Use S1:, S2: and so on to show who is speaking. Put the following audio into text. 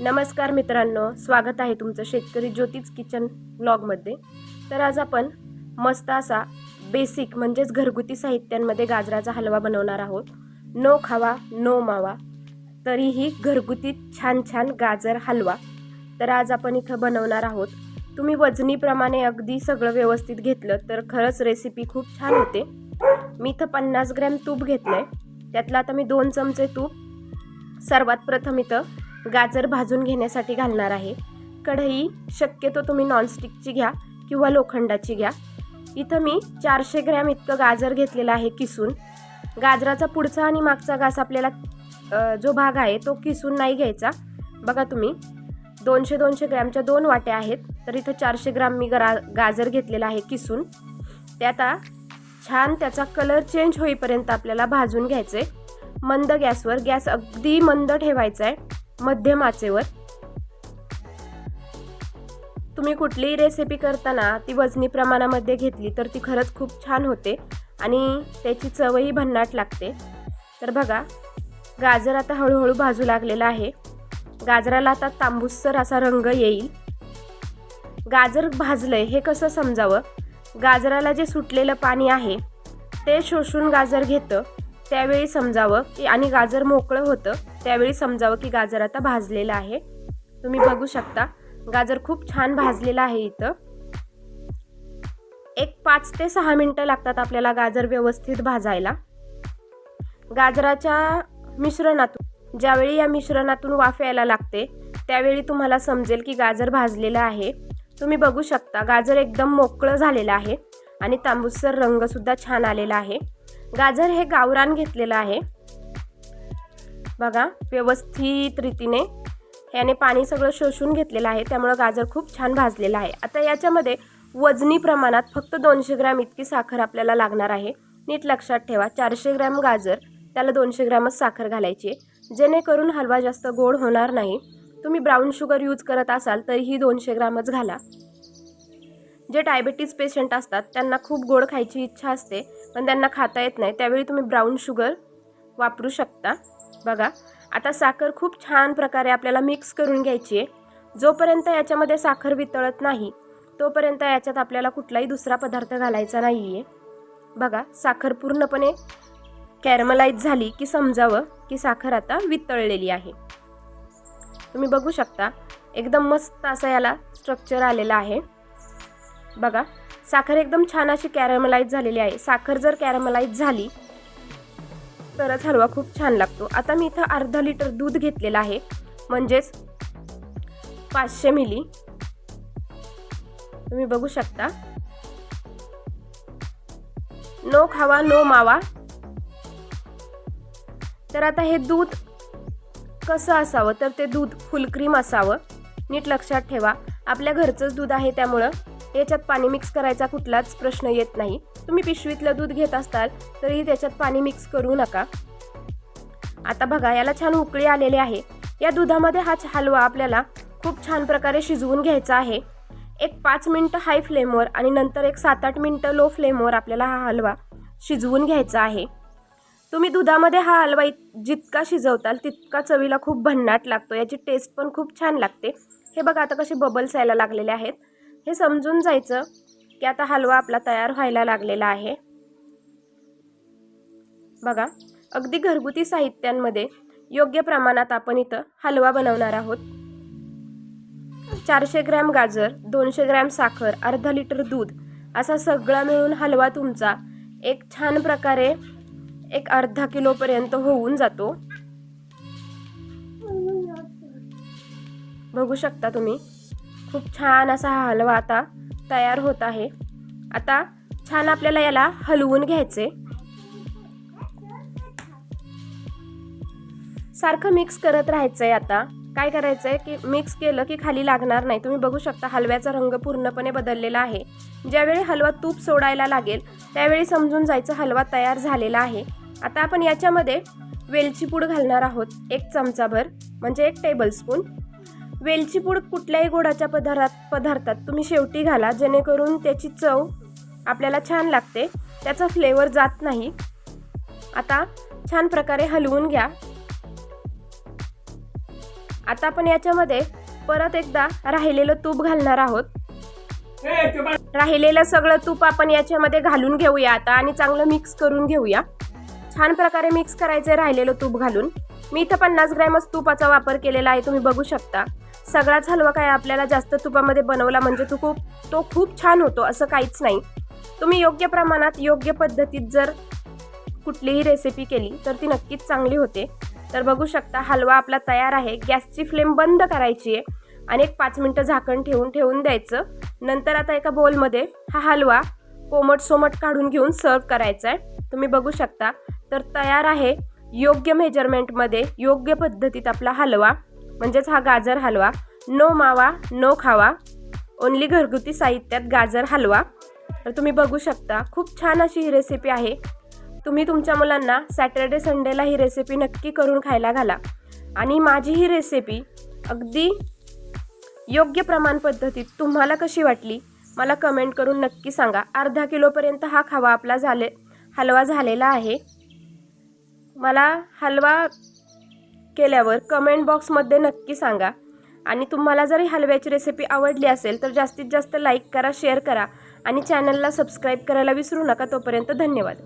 S1: नमस्कार मित्रांनो स्वागत आहे तुमचं शेतकरी ज्योतीच किचन ब्लॉगमध्ये. तर आज आपण मस्त असा बेसिक म्हणजेच घरगुती साहित्यांमध्ये गाजराचा हलवा बनवणार आहोत. नो खावा नो मावा तरीही घरगुती छान छान गाजर हलवा. तर आज आपण इथं बनवणार आहोत. तुम्ही वजनीप्रमाणे अगदी सगळं व्यवस्थित घेतलं तर खरंच रेसिपी खूप छान होते. मी इथं पन्नास ग्रॅम तूप घेतलं आहे त्यातलं आता मी दोन चमचे तूप. सर्वात प्रथम इथं गाजर भाजून घेण्यासाठी घालणार आहे. कढई शक्यतो तुम्ही नॉनस्टिकची घ्या किंवा लोखंडाची घ्या. इथं मी चारशे ग्रॅम इतकं गाजर घेतलेलं आहे किसून. गाजराचा पुढचा आणि मागचा घास आपल्याला जो भाग आहे तो किसून नाही घ्यायचा. बघा तुम्ही दोनशे दोनशे ग्रॅमच्या दोन वाट्या आहेत. तर इथं चारशे ग्रॅम मी गरा गाजर घेतलेला आहे किसून. ते आता छान त्याचा कलर चेंज होईपर्यंत आपल्याला भाजून घ्यायचं आहे मंद गॅसवर गॅस अगदी मंद ठेवायचा आहे मध्यम आचेवर तुम्ही कुठलीही रेसिपी करताना ती वजनी प्रमाणामध्ये घेतली तर ती खरंच खूप छान होते आणि त्याची चवही भन्नाट लागते. तर बघा गाजर आता हळूहळू भाजू लागलेला आहे. गाजराला आता तांबूसर असा रंग येईल. गाजर भाजलंय हे कसं समजावं? गाजराला जे सुटलेलं पाणी आहे ते शोषून गाजर घेतं. त्यावेळी समजावं की आणि गाजर मोकळं होतं त्यावेळी समजावं की गाजर आता भाजलेलं आहे. तुम्ही बघू शकता गाजर खूप छान भाजलेलं आहे इथं. एक पाच ते सहा मिनटं लागतात आपल्याला गाजर व्यवस्थित भाजायला. गाजराच्या मिश्रणातून ज्यावेळी या मिश्रणातून वाफ यायला लागते त्यावेळी तुम्हाला समजेल की गाजर भाजलेलं आहे. तुम्ही बघू शकता गाजर एकदम मोकळं झालेलं आहे आणि तांबूसर रंगसुद्धा छान आलेला आहे. गाजर हे गावरान घेतलेलं आहे. बघा व्यवस्थित रीतीने याने पाणी सगळं शोषून घेतलेलं आहे. त्यामुळं गाजर खूप छान भाजलेलं आहे. आता याच्यामध्ये वजनी प्रमाणात फक्त दोनशे ग्रॅम इतकी साखर आपल्याला लागणार आहे. नीट लक्षात ठेवा चारशे ग्रॅम गाजर त्याला दोनशे ग्रॅमच साखर घालायची आहे. जेणेकरून हलवा जास्त गोड होणार नाही. तुम्ही ब्राऊन शुगर यूज करत असाल तरीही दोनशे ग्रॅमच घाला. जे डायबेटीज पेशंट असतात त्यांना खूप गोड खायची इच्छा असते पण त्यांना खाता येत नाही. त्यावेळी तुम्ही ब्राऊन शुगर वापरू शकता. बघा आता साखर खूप छान प्रकारे आपल्याला मिक्स करून घ्यायची आहे. जोपर्यंत याच्यामध्ये साखर वितळत नाही तोपर्यंत याच्यात आपल्याला कुठलाही दुसरा पदार्थ घालायचा नाही आहे बघा साखर पूर्णपणे कॅरमलाईज झाली की समजावं की साखर आता वितळलेली आहे. तुम्ही बघू शकता एकदम मस्त असा याला स्ट्रक्चर आलेला आहे. बघा साखर एकदम छान अशी कॅरमलाईज झालेली आहे. साखर जर कॅरमलाईज झाली तरच हलवा खूप छान लागतो. आता मी इथं अर्धा लिटर दूध घेतलेलं आहे. म्हणजेच पाचशे मिली तुम्ही बघू शकता. नो खावा नो मावा. तर आता हे दूध कसं असावं? तर ते दूध फुलक्रीम असावं. नीट लक्षात ठेवा. आपल्या घरचंच दूध आहे त्यामुळं याच्यात पाणी मिक्स करायचा कुठलाच प्रश्न येत नाही. तुम्ही पिशवीतलं दूध घेत असताल तरी त्याच्यात पाणी मिक्स करू नका. आता बघा याला छान उकळी आलेली आहे. या दुधामध्ये हा हलवा आपल्याला खूप छान प्रकारे शिजवून घ्यायचा आहे. एक पाच मिनटं हाय फ्लेमवर आणि नंतर एक सात आठ मिनटं लो फ्लेमवर आपल्याला हा हलवा शिजवून घ्यायचा आहे. तुम्ही दुधामध्ये हा हलवा इत- जितका शिजवताल तितका चवीला खूप भन्नाट लागतो. याची टेस्ट पण खूप छान लागते. हे बघा आता कसे बबल्स यायला लागलेले आहेत. हे समजून जायचं की आता हलवा आपला तयार व्हायला लागलेला आहे. बघा अगदी घरगुती साहित्यांमध्ये योग्य प्रमाणात आपण इथं हलवा बनवणार आहोत. चारशे ग्रॅम गाजर दोनशे ग्रॅम साखर अर्धा लिटर दूध असा सगळा मिळून हलवा तुमचा एक छान प्रकारे एक अर्धा किलोपर्यंत होऊन जातो. बघू शकता तुम्ही? खूप छान असा हा हलवा आता तयार होत आहे. आता छान आपल्याला याला हलवून घ्यायचे. सारखं मिक्स करत राहायचं आहे आता. काय करायचं आहे की मिक्स केलं की खाली लागणार नाही. तुम्ही बघू शकता हलव्याचा रंग पूर्णपणे बदललेला आहे. ज्यावेळी हलवा तूप सोडायला लागेल त्यावेळी समजून जायचं हलवा तयार झालेला आहे. आता आपण याच्यामध्ये वेलची पूड घालणार आहोत. एक चमचाभर म्हणजे एक टेबलस्पून वेलची पूड कुठल्याही गोडाच्या पदार्थ पदार्थात तुम्ही शेवटी घाला जेणेकरून त्याची चव आपल्याला छान लागते. त्याचा फ्लेवर जात नाही. आता छान प्रकारे हलवून घ्या. आता आपण याच्यामध्ये परत एकदा राहिलेलं तूप घालणार आहोत. राहिलेलं सगळं तूप आपण याच्यामध्ये घालून घेऊया आता आणि चांगलं मिक्स करून घेऊया. छान प्रकारे मिक्स करायचं राहिलेलं तूप घालून. मी इथं पन्नास ग्रॅमच तुपाचा वापर केलेला आहे तुम्ही बघू शकता. सगळाच हलवा काय आपल्याला जास्त तुपामध्ये बनवला म्हणजे तो खूप तो खूप छान होतो असं काहीच नाही. तुम्ही योग्य प्रमाणात योग्य पद्धतीत जर कुठलीही रेसिपी केली तर ती नक्कीच चांगली होते. तर बघू शकता हलवा आपला तयार आहे गॅसची फ्लेम बंद करायची आहे आणि एक पाच मिनटं झाकण ठेवून ठेवून द्यायचं. नंतर आता एका बोलमध्ये हा हलवा कोमट सोमट काढून घेऊन सर्व करायचा आहे तुम्ही बघू शकता. तर तयार आहे योग्य मेजरमेंटमध्ये योग्य पद्धतीत आपला हलवा. म्हणजेच हा गाजर हलवा. नो मावा नो खावा. ओन्ली घरगुती साहित्यात गाजर हलवा. तर तुम्ही बघू शकता खूप छान अशी ही रेसिपी आहे. तुम्ही तुमच्या मुलांना सॅटर्डे संडेला ही रेसिपी नक्की करून खायला घाला. आणि माझी ही रेसिपी अगदी योग्य प्रमाण पद्धतीत तुम्हाला कशी वाटली मला कमेंट करून नक्की सांगा. अर्धा किलोपर्यंत हा खावा आपला झाले हलवा झालेला आहे. मला हलवा केल्यावर कमेंट बॉक्समध्ये नक्की सांगा. आणि तुम्हाला जर हलव्याची रेसिपी आवडली असेल तर जास्तीत जास्त लाईक करा शेअर करा. आणि चॅनलला सबस्क्राईब करायला विसरू नका. तोपर्यंत धन्यवाद.